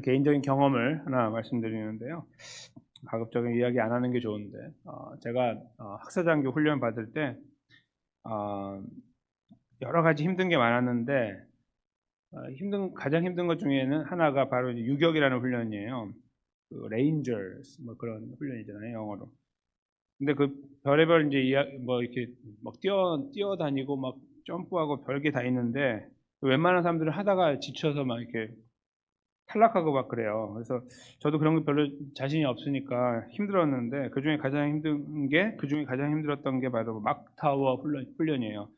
개인적인 경험을 하나 말씀드리는데요. 가급적인 이야기 안 하는 게 좋은데 어, 제가 어, 학사장교 훈련 받을 때 어, 여러 가지 힘든 게 많았는데 어, 힘든 가장 힘든 것 중에는 하나가 바로 유격이라는 훈련이에요. 그 레인저스 뭐 그런 훈련이잖아요 영어로. 근데 그 별의별 이제 이야, 뭐 이렇게 막 뛰어 뛰어다니고 막 점프하고 별게 다 있는데 웬만한 사람들은 하다가 지쳐서 막 이렇게 탈락하고 막 그래요. 그래서 저도 그런 거 별로 자신이 없으니까 힘들었는데 그 중에 가장 힘든 게 그 중에 가장 힘들었던 게 바로 막타워 훈련, 훈련이에요.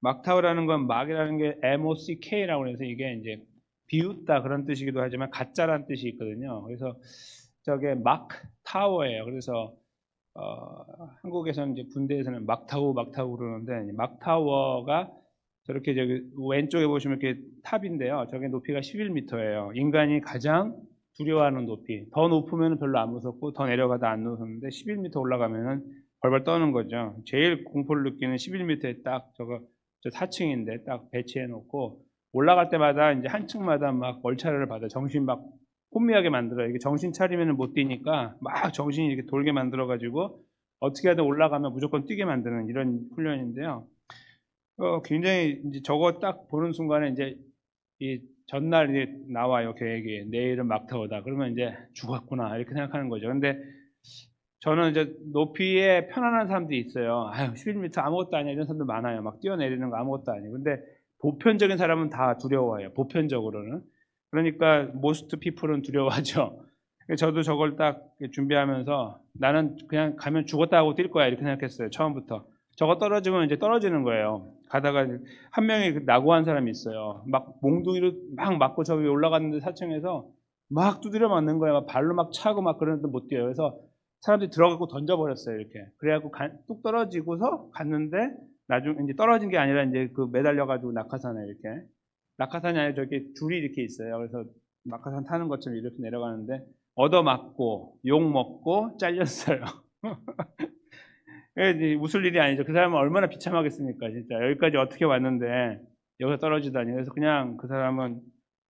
막타워라는 건 막이라는 게 M-O-C-K라고 해서 이게 이제 비웃다 그런 뜻이기도 하지만 가짜라는 뜻이 있거든요. 그래서 저게 막타워예요. 그래서 어, 한국에서는 이제 군대에서는 막타워 막타워 그러는데 막타워가 저렇게 저기 왼쪽에 보시면 이렇게 탑인데요. 저게 높이가 11m예요. 인간이 가장 두려워하는 높이. 더 높으면 별로 안 무섭고 더 내려가다 안 무섭는데 11m 올라가면은 벌벌 떠는 거죠. 제일 공포를 느끼는 11m에 딱 저거 저 4층인데 딱 배치해 놓고 올라갈 때마다 이제 한 층마다 막 월차를 받아 정신 막 혼미하게 만들어요. 이게 정신 차리면 못 뛰니까 막 정신이 이렇게 돌게 만들어 가지고 어떻게 하든 올라가면 무조건 뛰게 만드는 이런 훈련인데요. 어, 굉장히 이제 저거 딱 보는 순간에 이제 이 전날 이제 나와요 계획이 내일은 막타오다 그러면 이제 죽었구나 이렇게 생각하는 거죠. 근데 저는 이제 높이에 편안한 사람들이 있어요. 아유 11m 아무것도 아니야 이런 사람들 많아요. 막 뛰어내리는 거 아무것도 아니고 근데 보편적인 사람은 다 두려워해요. 보편적으로는 그러니까 most people은 두려워하죠. 저도 저걸 딱 준비하면서 나는 그냥 가면 죽었다 하고 뛸 거야 이렇게 생각했어요 처음부터. 저거 떨어지면 이제 떨어지는 거예요. 가다가 한 명이 그 낙오한 사람이 있어요. 막 몽둥이로 막 맞고 저기 올라갔는데 4층에서 막 두드려 맞는 거예요. 막 발로 막 차고 막 그러는데 못 뛰어요. 그래서 사람들이 들어가고 던져버렸어요. 이렇게. 그래갖고 가- 뚝 떨어지고서 갔는데 나중 이제 떨어진 게 아니라 이제 그 매달려가지고 낙하산에 이렇게 낙하산이 아니라 저렇게 줄이 이렇게 있어요. 그래서 낙하산 타는 것처럼 이렇게 내려가는데 얻어맞고 욕 먹고 잘렸어요. 이제 웃을 일이 아니죠. 그 사람은 얼마나 비참하겠습니까, 진짜. 여기까지 어떻게 왔는데, 여기서 떨어지다니. 그래서 그냥 그 사람은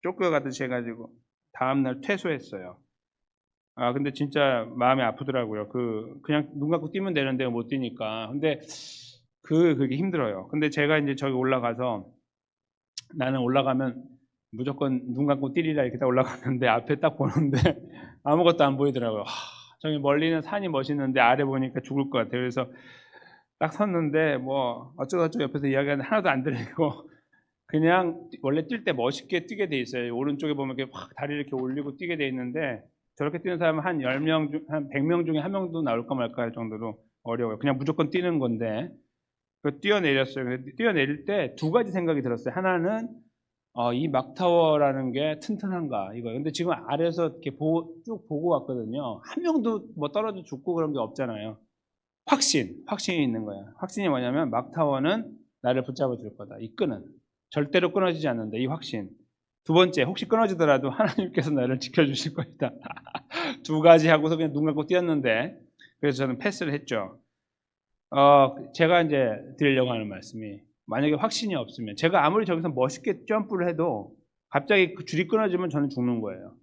쫓겨가듯이 해가지고, 다음날 퇴소했어요. 아, 근데 진짜 마음이 아프더라고요. 그, 그냥 눈 감고 뛰면 되는데 못 뛰니까. 근데 그, 그게 힘들어요. 근데 제가 이제 저기 올라가서, 나는 올라가면 무조건 눈 감고 뛰리라 이렇게 딱 올라갔는데, 앞에 딱 보는데, 아무것도 안 보이더라고요. 하, 저기 멀리는 산이 멋있는데 아래 보니까 죽을 것 같아요. 그래서 딱 섰는데 뭐 어쩌고저쩌고 옆에서 이야기하는데 하나도 안 들리고 그냥 원래 뛸 때 멋있게 뛰게 돼 있어요. 오른쪽에 보면 이렇게 확 다리 이렇게 올리고 뛰게 돼 있는데 저렇게 뛰는 사람은 한 10명 중, 한 100명 중에 한 명도 나올까 말까 할 정도로 어려워요. 그냥 무조건 뛰는 건데 그 뛰어내렸어요. 뛰어내릴 때 두 가지 생각이 들었어요. 하나는 어, 이 막타워라는 게 튼튼한가 이거. 근데 지금 아래에서 이렇게 보, 쭉 보고 왔거든요. 한 명도 뭐 떨어져 죽고 그런 게 없잖아요. 확신, 확신이 있는 거야. 확신이 뭐냐면 막타워는 나를 붙잡아 줄 거다. 이 끈은 절대로 끊어지지 않는다. 이 확신. 두 번째, 혹시 끊어지더라도 하나님께서 나를 지켜주실 것이다. 두 가지 하고서 그냥 눈 감고 뛰었는데 그래서 저는 패스를 했죠. 어, 제가 이제 드리려고 하는 말씀이 만약에 확신이 없으면 제가 아무리 저기서 멋있게 점프를 해도 갑자기 그 줄이 끊어지면 저는 죽는 거예요.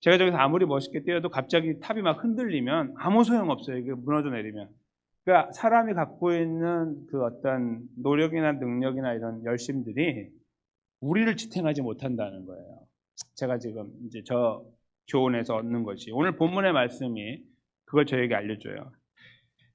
제가 저기서 아무리 멋있게 뛰어도 갑자기 탑이 막 흔들리면 아무 소용 없어요. 이게 무너져 내리면. 그러니까 사람이 갖고 있는 그 어떤 노력이나 능력이나 이런 열심들이 우리를 지탱하지 못한다는 거예요. 제가 지금 이제 저 교훈에서 얻는 것이 오늘 본문의 말씀이 그걸 저에게 알려줘요.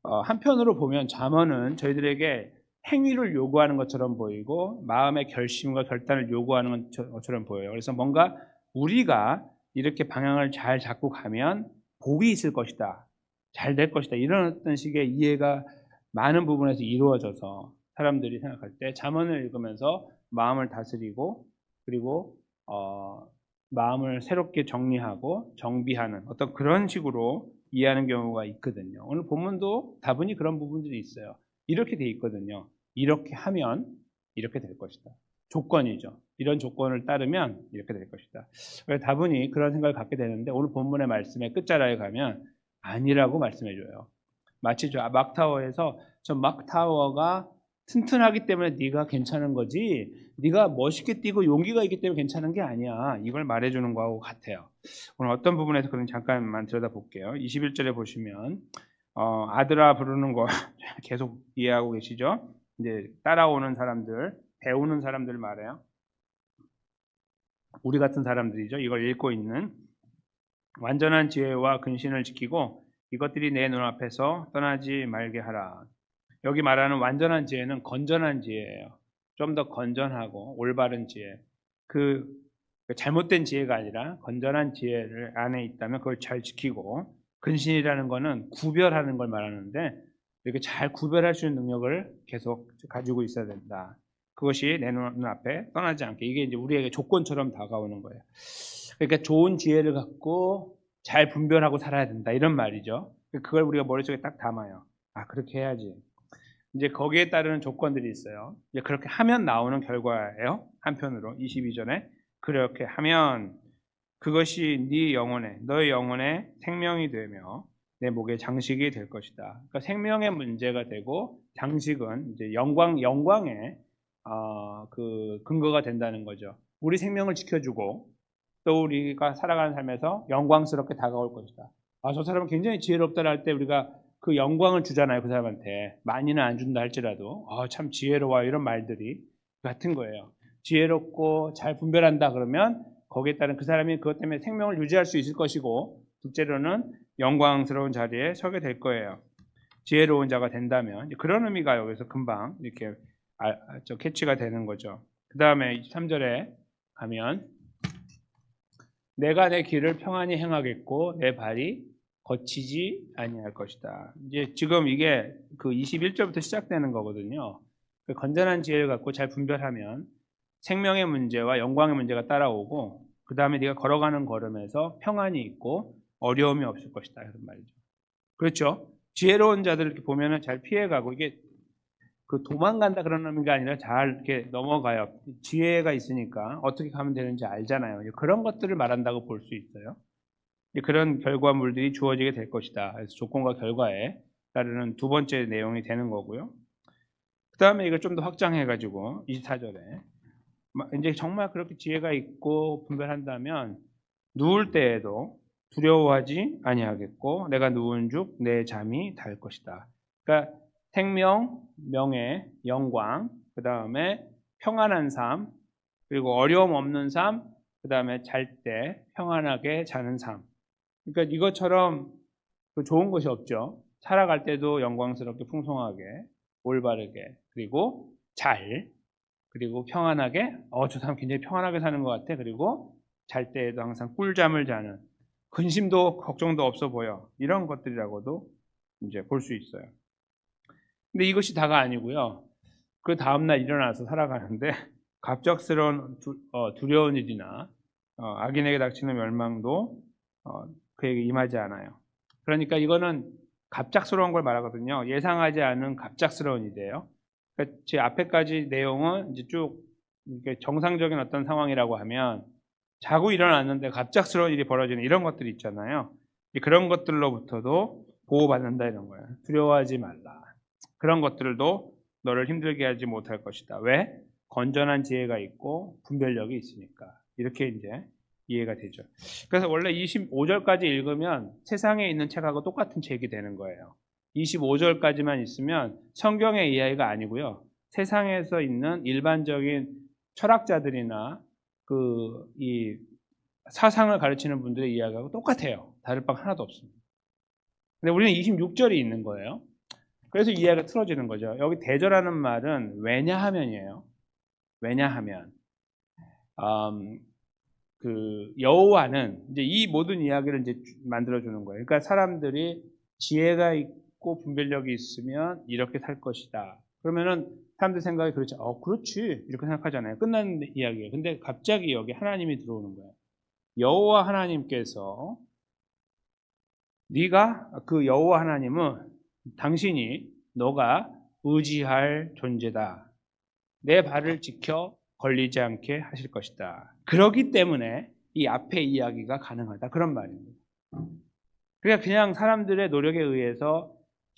어, 한편으로 보면 잠언은 저희들에게 행위를 요구하는 것처럼 보이고 마음의 결심과 결단을 요구하는 것처럼 보여요. 그래서 뭔가 우리가 이렇게 방향을 잘 잡고 가면 복이 있을 것이다. 잘 될 것이다. 이런 어떤 식의 이해가 많은 부분에서 이루어져서 사람들이 생각할 때 잠언을 읽으면서 마음을 다스리고 그리고 어, 마음을 새롭게 정리하고 정비하는 어떤 그런 식으로 이해하는 경우가 있거든요. 오늘 본문도 다분히 그런 부분들이 있어요. 이렇게 돼 있거든요. 이렇게 하면 이렇게 될 것이다. 조건이죠. 이런 조건을 따르면 이렇게 될 것이다. 그래서 다분히 그런 생각을 갖게 되는데 오늘 본문의 말씀의 끝자락에 가면 아니라고 말씀해 줘요. 마치 저 막타워에서 저 막타워가 튼튼하기 때문에 네가 괜찮은 거지. 네가 멋있게 뛰고 용기가 있기 때문에 괜찮은 게 아니야. 이걸 말해주는 거하고 같아요. 오늘 어떤 부분에서 그런 잠깐만 들여다볼게요. 21절에 보시면 어, 아들아 부르는 거 계속 이해하고 계시죠? 이제 따라오는 사람들, 배우는 사람들 말해요. 우리 같은 사람들이죠. 이걸 읽고 있는 완전한 지혜와 근신을 지키고 이것들이 내 눈앞에서 떠나지 말게 하라. 여기 말하는 완전한 지혜는 건전한 지혜예요. 좀 더 건전하고 올바른 지혜. 그 잘못된 지혜가 아니라 건전한 지혜를 안에 있다면 그걸 잘 지키고 근신이라는 거는 구별하는 걸 말하는데 이렇게 잘 구별할 수 있는 능력을 계속 가지고 있어야 된다. 그것이 내 눈앞에 떠나지 않게 이게 이제 우리에게 조건처럼 다가오는 거예요. 그러니까 좋은 지혜를 갖고 잘 분별하고 살아야 된다 이런 말이죠. 그걸 우리가 머릿속에 딱 담아요. 아 그렇게 해야지. 이제 거기에 따르는 조건들이 있어요. 이제 그렇게 하면 나오는 결과예요. 한편으로 22절에 그렇게 하면 그것이 네 영혼에 너의 영혼에 생명이 되며 내 목에 장식이 될 것이다. 그러니까 생명의 문제가 되고 장식은 이제 영광 영광의 어, 그 근거가 된다는 거죠. 우리 생명을 지켜주고 또 우리가 살아가는 삶에서 영광스럽게 다가올 것이다. 아, 저 사람은 굉장히 지혜롭다라 할때 우리가 그 영광을 주잖아요. 그 사람한테. 많이는 안 준다 할지라도. 아, 참 지혜로워. 이런 말들이 같은 거예요. 지혜롭고 잘 분별한다 그러면 거기에 따른 그 사람이 그것 때문에 생명을 유지할 수 있을 것이고 둘째로는 영광스러운 자리에 서게 될 거예요. 지혜로운 자가 된다면 그런 의미가 여기서 금방 이렇게 아, 저 캐치가 되는 거죠. 그 다음에 23절에 가면 내가 내 길을 평안히 행하겠고 내 발이 거치지 아니할 것이다. 이제 지금 이게 그 21절부터 시작되는 거거든요. 그 건전한 지혜를 갖고 잘 분별하면 생명의 문제와 영광의 문제가 따라오고 그 다음에 네가 걸어가는 걸음에서 평안이 있고 어려움이 없을 것이다 이런 말이죠. 그렇죠? 지혜로운 자들 이렇게 보면은 잘 피해가고 이게 그 도망간다 그런 의미가 아니라 잘 이렇게 넘어가요. 지혜가 있으니까 어떻게 가면 되는지 알잖아요. 그런 것들을 말한다고 볼 수 있어요. 그런 결과물들이 주어지게 될 것이다. 그래서 조건과 결과에 따르는 두 번째 내용이 되는 거고요. 그 다음에 이걸 좀 더 확장해가지고 24절에 이제 정말 그렇게 지혜가 있고 분별한다면 누울 때에도 두려워하지 아니하겠고 내가 누운즉 내 잠이 달 것이다. 그러니까 생명, 명예, 영광, 그 다음에 평안한 삶, 그리고 어려움 없는 삶, 그 다음에 잘 때 평안하게 자는 삶. 그러니까 이것처럼 그 좋은 것이 없죠. 살아갈 때도 영광스럽게 풍성하게, 올바르게, 그리고 잘, 그리고 평안하게, 어, 저 사람 굉장히 평안하게 사는 것 같아. 그리고 잘 때에도 항상 꿀잠을 자는, 근심도 걱정도 없어 보여. 이런 것들이라고도 이제 볼 수 있어요. 근데 이것이 다가 아니고요. 그 다음날 일어나서 살아가는데 갑작스러운 두, 어, 두려운 일이나 어, 악인에게 닥치는 멸망도 어, 그에게 임하지 않아요. 그러니까 이거는 갑작스러운 걸 말하거든요. 예상하지 않은 갑작스러운 일이에요. 그러니까 제 앞에까지 내용은 이제 쭉 정상적인 어떤 상황이라고 하면 자고 일어났는데 갑작스러운 일이 벌어지는 이런 것들이 있잖아요. 그런 것들로부터도 보호받는다 이런 거예요. 두려워하지 말라. 그런 것들도 너를 힘들게 하지 못할 것이다. 왜? 건전한 지혜가 있고 분별력이 있으니까. 이렇게 이제 이해가 되죠. 그래서 원래 25절까지 읽으면 세상에 있는 책하고 똑같은 책이 되는 거예요. 25절까지만 있으면 성경의 이야기가 아니고요. 세상에서 있는 일반적인 철학자들이나 그 이 사상을 가르치는 분들의 이야기하고 똑같아요. 다를 바 하나도 없습니다. 근데 우리는 26절이 있는 거예요. 그래서 이해가 틀어지는 거죠. 여기 대절하는 말은 왜냐하면이에요. 왜냐하면 음, 그 여호와는 이제 이 모든 이야기를 이제 만들어 주는 거예요. 그러니까 사람들이 지혜가 있고 분별력이 있으면 이렇게 살 것이다. 그러면은 사람들 생각이 그렇지. 어, 그렇지. 이렇게 생각하잖아요. 끝난 이야기예요. 근데 갑자기 여기 하나님이 들어오는 거예요. 여호와 하나님께서 네가 그 여호와 하나님은 당신이 너가 의지할 존재다. 내 발을 지켜 걸리지 않게 하실 것이다. 그러기 때문에 이 앞에 이야기가 가능하다. 그런 말입니다. 그러니까 그냥 사람들의 노력에 의해서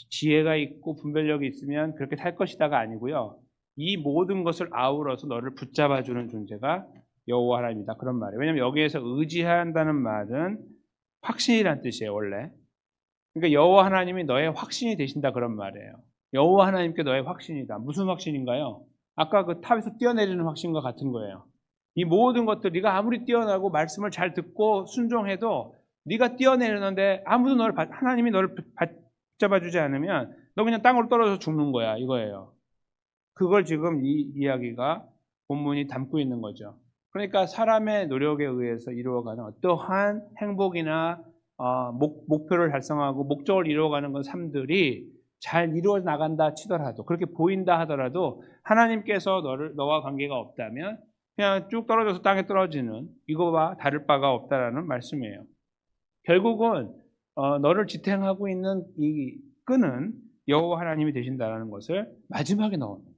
지혜가 있고 분별력이 있으면 그렇게 살 것이다가 아니고요. 이 모든 것을 아우러서 너를 붙잡아 주는 존재가 여호와 하나님이다. 그런 말이에요. 왜냐하면 여기에서 의지한다는 말은 확신이란 뜻이에요, 원래. 그러니까 여호와 하나님이 너의 확신이 되신다 그런 말이에요. 여호와 하나님께 너의 확신이다. 무슨 확신인가요? 아까 그 탑에서 뛰어내리는 확신과 같은 거예요. 이 모든 것들 네가 아무리 뛰어나고 말씀을 잘 듣고 순종해도 네가 뛰어내리는데 아무도 너를 받- 하나님이 너를 붙잡아 주지 않으면 너 그냥 땅으로 떨어져 죽는 거야 이거예요. 그걸 지금 이 이야기가 본문이 담고 있는 거죠. 그러니까 사람의 노력에 의해서 이루어가는 어떠한 행복이나 어, 목, 목표를 달성하고 목적을 이루어가는 건 삶들이 잘 이루어 나간다 치더라도 그렇게 보인다 하더라도 하나님께서 너를 너와 관계가 없다면 그냥 쭉 떨어져서 땅에 떨어지는 이거와 다를 바가 없다라는 말씀이에요. 결국은 어, 너를 지탱하고 있는 이 끈은 여호와 하나님이 되신다라는 것을 마지막에 넣는 거예요.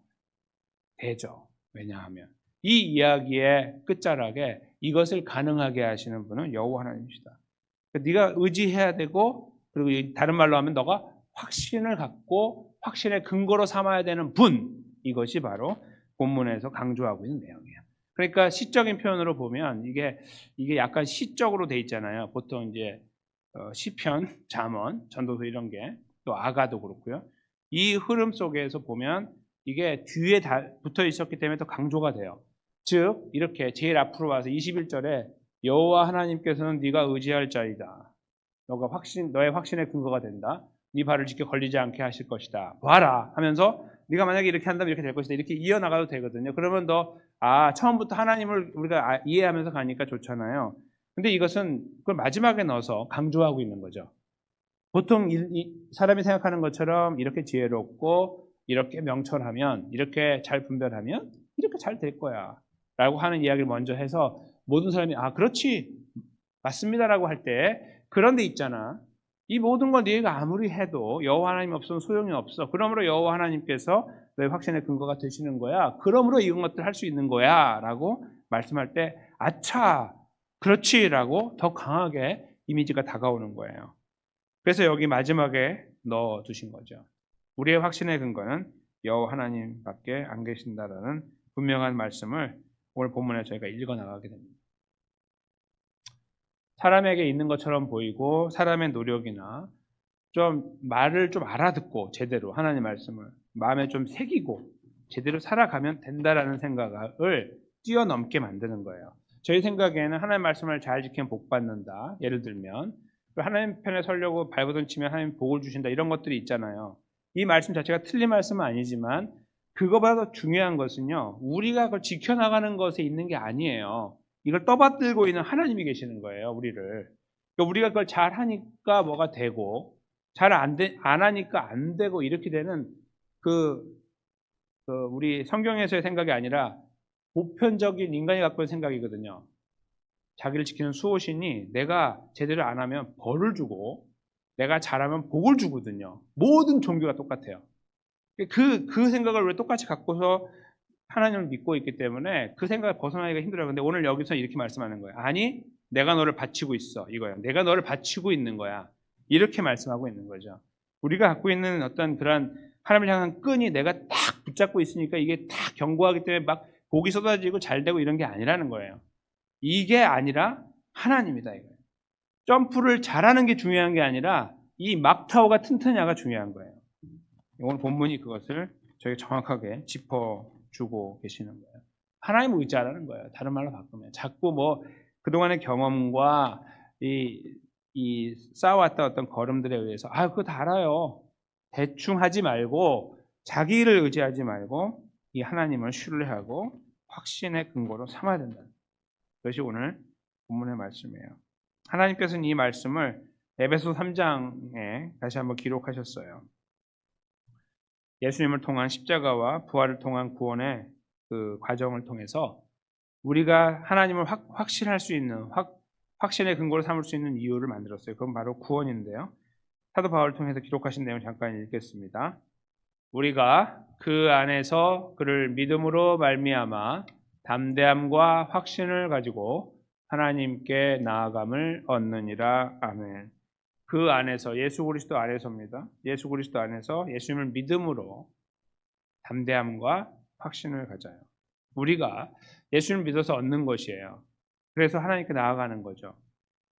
되죠. 왜냐하면 이 이야기의 끝자락에 이것을 가능하게 하시는 분은 여호와 하나님이시다. 그러니까 네가 의지해야 되고 그리고 이 다른 말로 하면 너가 확신을 갖고 확신의 근거로 삼아야 되는 분 이것이 바로 본문에서 강조하고 있는 내용이에요. 그러니까 시적인 표현으로 보면 이게 이게 약간 시적으로 돼 있잖아요. 보통 이제 어, 시편, 잠언, 전도서 이런 게 또 아가도 그렇고요. 이 흐름 속에서 보면 이게 뒤에 다 붙어 있었기 때문에 더 강조가 돼요. 즉 이렇게 제일 앞으로 와서 21절에 여호와 하나님께서는 네가 의지할 자이다. 너가 확신 너의 확신의 근거가 된다. 네 발을 지켜 걸리지 않게 하실 것이다. 봐라 하면서 네가 만약에 이렇게 한다면 이렇게 될 것이다. 이렇게 이어 나가도 되거든요. 그러면 너 아, 처음부터 하나님을 우리가 아- 이해하면서 가니까 좋잖아요. 근데 이것은 그걸 마지막에 넣어서 강조하고 있는 거죠. 보통 사람이 생각하는 것처럼 이렇게 지혜롭고 이렇게 명철하면 이렇게 잘 분별하면 이렇게 잘 될 거야. 라고 하는 이야기를 먼저 해서 모든 사람이 아 그렇지. 맞습니다라고 할 때 그런데 있잖아. 이 모든 건 네가 아무리 해도 여호와 하나님 없으면 소용이 없어. 그러므로 여호와 하나님께서 너의 확신의 근거가 되시는 거야. 그러므로 이런 것들 할 수 있는 거야. 라고 말씀할 때 아차 그렇지라고 더 강하게 이미지가 다가오는 거예요 그래서 여기 마지막에 넣어 두신 거죠 우리의 확신의 근거는 여호와 하나님밖에 안 계신다라는 분명한 말씀을 오늘 본문에 저희가 읽어 나가게 됩니다. 사람에게 있는 것처럼 보이고 사람의 노력이나 좀 말을 좀 알아듣고 제대로 하나님 말씀을 마음에 좀 새기고 제대로 살아가면 된다라는 생각을 뛰어넘게 만드는 거예요. 저희 생각에는 하나님 말씀을 잘 지키면 복 받는다. 예를 들면 하나님 편에 서려고 발버둥 치면 하나님 복을 주신다 이런 것들이 있잖아요. 이 말씀 자체가 틀린 말씀은 아니지만 그거보다 더 중요한 것은요. 우리가 그걸 지켜나가는 것에 있는 게 아니에요. 이걸 떠받들고 있는 하나님이 계시는 거예요. 우리를. 그러니까 우리가 그걸 잘 하니까 뭐가 되고 잘안 안 하니까 안 되고 이렇게 되는 그, 그 우리 성경에서의 생각이 아니라 보편적인 인간이 갖고 있는 생각이거든요. 자기를 지키는 수호신이 내가 제대로 안 하면 벌을 주고 내가 잘하면 복을 주거든요. 모든 종교가 똑같아요. 그, 그 생각을 왜 똑같이 갖고서 하나님을 믿고 있기 때문에 그 생각을 벗어나기가 힘들어요. 근데 오늘 여기서 이렇게 말씀하는 거예요. 아니, 내가 너를 바치고 있어. 이거야. 내가 너를 바치고 있는 거야. 이렇게 말씀하고 있는 거죠. 우리가 갖고 있는 어떤 그런 하나님을 향한 끈이 내가 딱 붙잡고 있으니까 이게 딱 견고하기 때문에 막 복이 쏟아지고 잘 되고 이런 게 아니라는 거예요. 이게 아니라 하나님이다. 이거예요. 점프를 잘하는 게 중요한 게 아니라 이 막타오가 튼튼냐가 중요한 거예요. 오늘 본문이 그것을 저희 정확하게 짚어주고 계시는 거예요. 하나님 의지하라는 거예요. 다른 말로 바꾸면. 자꾸 뭐 그동안의 경험과 이, 이 쌓아왔던 어떤 걸음들에 의해서 아, 그거 다 알아요. 대충 하지 말고 자기를 의지하지 말고 이 하나님을 신뢰하고 확신의 근거로 삼아야 된다. 그것이 오늘 본문의 말씀이에요. 하나님께서는 이 말씀을 에베소 3장에 다시 한번 기록하셨어요. 예수님을 통한 십자가와 부활을 통한 구원의 그 과정을 통해서 우리가 하나님을 확, 확신할 수 있는 확, 확신의 근거로 삼을 수 있는 이유를 만들었어요. 그건 바로 구원인데요. 사도 바울을 통해서 기록하신 내용 잠깐 읽겠습니다. 우리가 그 안에서 그를 믿음으로 말미암아 담대함과 확신을 가지고 하나님께 나아감을 얻느니라 아멘. 그 안에서 예수 그리스도 안에서입니다. 예수 그리스도 안에서 예수님을 믿음으로 담대함과 확신을 가져요. 우리가 예수님을 믿어서 얻는 것이에요. 그래서 하나님께 나아가는 거죠.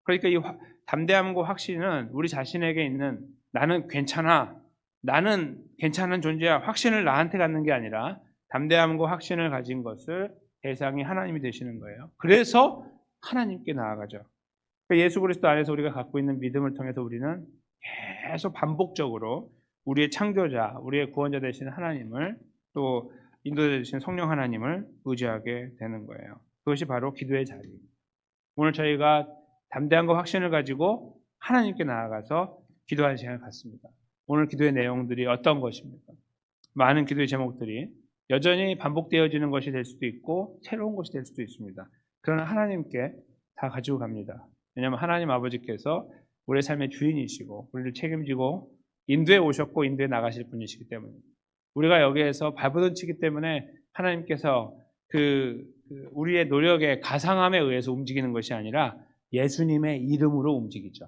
그러니까 이 화- 담대함과 확신은 우리 자신에게 있는 나는 괜찮아. 나는 괜찮은 존재야. 확신을 나한테 갖는 게 아니라 담대함과 확신을 가진 것을 대상이 하나님이 되시는 거예요. 그래서 하나님께 나아가죠. 그러니까 예수 그리스도 안에서 우리가 갖고 있는 믿음을 통해서 우리는 계속 반복적으로 우리의 창조자, 우리의 구원자 되신 하나님을 또 인도자 되신 성령 하나님을 의지하게 되는 거예요. 그것이 바로 기도의 자리입니다. 오늘 저희가 담대함과 확신을 가지고 하나님께 나아가서 기도하는 시간을 갖습니다. 오늘 기도의 내용들이 어떤 것입니까? 많은 기도의 제목들이 여전히 반복되어지는 것이 될 수도 있고 새로운 것이 될 수도 있습니다. 그러나 하나님께 다 가지고 갑니다. 왜냐하면 하나님 아버지께서 우리의 삶의 주인이시고 우리를 책임지고 인도에 오셨고 인도에 나가실 분이시기 때문입니다. 우리가 여기에서 발버둥치기 때문에 하나님께서 그, 그 우리의 노력의 가상함에 의해서 움직이는 것이 아니라 예수님의 이름으로 움직이죠.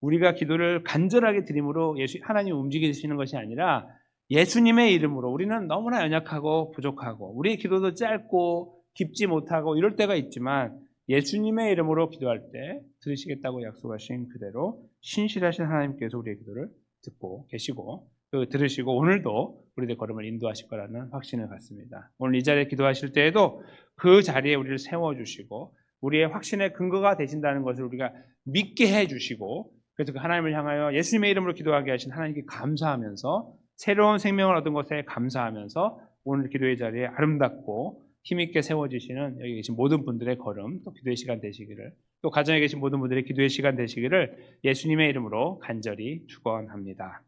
우리가 기도를 간절하게 드림으로 예수 하나님 움직이시는 것이 아니라 예수님의 이름으로 우리는 너무나 연약하고 부족하고 우리의 기도도 짧고 깊지 못하고 이럴 때가 있지만 예수님의 이름으로 기도할 때 들으시겠다고 약속하신 그대로 신실하신 하나님께서 우리의 기도를 듣고 계시고 그 들으시고 오늘도 우리의 걸음을 인도하실 거라는 확신을 갖습니다. 오늘 이 자리에 기도하실 때에도 그 자리에 우리를 세워주시고 우리의 확신의 근거가 되신다는 것을 우리가 믿게 해주시고 그래서 그 하나님을 향하여 예수님의 이름으로 기도하게 하신 하나님께 감사하면서 새로운 생명을 얻은 것에 감사하면서 오늘 기도의 자리에 아름답고 힘있게 세워지시는 여기 계신 모든 분들의 걸음 또 기도의 시간 되시기를 또 가정에 계신 모든 분들의 기도의 시간 되시기를 예수님의 이름으로 간절히 축원합니다.